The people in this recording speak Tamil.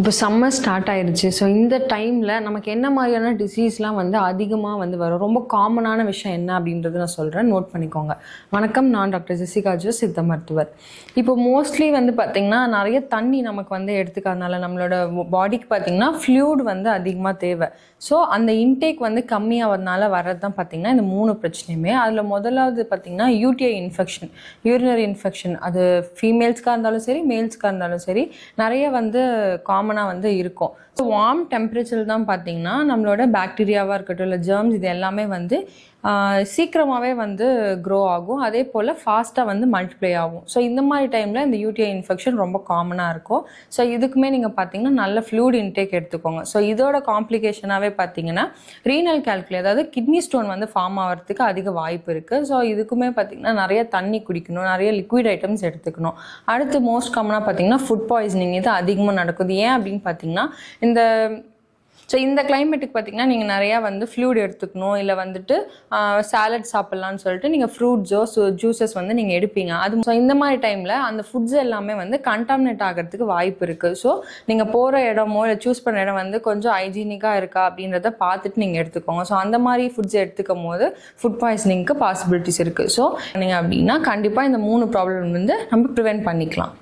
இப்போ சம்மர் ஸ்டார்ட் ஆயிடுச்சு ஸோ இந்த டைமில் நமக்கு என்ன மாதிரியான டிசீஸ்லாம் வந்து அதிகமாக வந்து வரும்? ரொம்ப காமனான விஷயம் என்ன அப்படின்றது நான் சொல்கிறேன் நோட் பண்ணிக்கோங்க. வணக்கம். நான் டாக்டர் ஜெசிகா ஜோ சித்த மருத்துவர். இப்போ மோஸ்ட்லி வந்து பார்த்திங்கன்னா நிறைய தண்ணி நமக்கு வந்து எடுத்துக்கிறதுனால நம்மளோட பாடிக்கு பார்த்திங்கன்னா ஃப்ளூட் வந்து அதிகமாக தேவை. ஸோ அந்த இன்டேக் வந்து கம்மியாகிறதுனால வர்றது தான் பார்த்திங்கன்னா இந்த மூணு பிரச்சனையுமே. அதில் முதலாவது பார்த்திங்கன்னா யூடிஐ இன்ஃபெக்ஷன் யூரினரி இன்ஃபெக்ஷன் அது ஃபீமேல்ஸ்க்காக இருந்தாலும் சரி மேல்ஸ்க்காக இருந்தாலும் சரி நிறைய வந்து காமன் காமனாக வந்து இருக்கும். ஸோ வார்ம் டெம்பரேச்சர் தான் பார்த்தீங்கன்னா நம்மளோட பாக்டீரியாவாக இருக்கட்டும் இல்லை ஜெர்ம்ஸ் இது எல்லாமே வந்து சீக்கிரமாகவே வந்து க்ரோ ஆகும். அதே போல் ஃபாஸ்ட்டாக வந்து மல்டிப்ளை ஆகும். ஸோ இந்த மாதிரி டைமில் இந்த யூடிஐ இன்ஃபெக்ஷன் ரொம்ப காமனாக இருக்கும். ஸோ இதுக்குமே நீங்கள் பார்த்தீங்கன்னா நல்ல ஃப்ளூட் இன்டேக் எடுத்துக்கோங்க. ஸோ இதோட காம்ப்ளிகேஷனாகவே பார்த்தீங்கன்னா ரீனல் கால்குலி அதாவது கிட்னி ஸ்டோன் வந்து ஃபார்ம் ஆகிறதுக்கு அதிக வாய்ப்பு இருக்குது ஸோ இதுக்குமே பார்த்தீங்கன்னா நிறைய தண்ணி குடிக்கணும். நிறைய லிக்விட் ஐட்டம்ஸ் எடுத்துக்கணும். அடுத்து மோஸ்ட் காமனாக பார்த்தீங்கன்னா ஃபுட் பாய்சனிங் இது அதிகமாக நடக்குது. ஏன் அப்படின்னு பார்த்தீங்கன்னா இந்த ஸோ இந்த கிளைமேட்டுக்கு பார்த்தீங்கன்னா நீங்கள் நிறையா வந்து ஃப்ளூட் எடுத்துக்கணும். இல்லை வந்துட்டு சாலட் சாப்பிட்லான்னு சொல்லிட்டு நீங்கள் ஃப்ரூட்ஸோ ஜூஸஸ் வந்து நீங்கள் எடுப்பீங்க. அது ஸோ இந்த மாதிரி டைமில் அந்த ஃபுட்ஸ் எல்லாமே வந்து கண்டாமினேட் ஆகிறதுக்கு வாய்ப்பு இருக்குது ஸோ நீங்கள் போகிற இடமோ இல்லை சூஸ் பண்ண இடம் வந்து கொஞ்சம் ஹைஜீனிக்காக இருக்கா அப்படின்றத பார்த்துட்டு நீங்கள் எடுத்துக்கோங்க. ஸோ அந்த மாதிரி ஃபுட்ஸ் எடுத்துக்கும் போது ஃபுட் பாய்சனிங்க்கு பாசிபிலிட்டிஸ் இருக்குது ஸோ நீங்கள் அப்படின்னா கண்டிப்பாக இந்த மூணு ப்ராப்ளம் வந்து நம்ம ப்ரிவென்ட் பண்ணிக்கலாம்.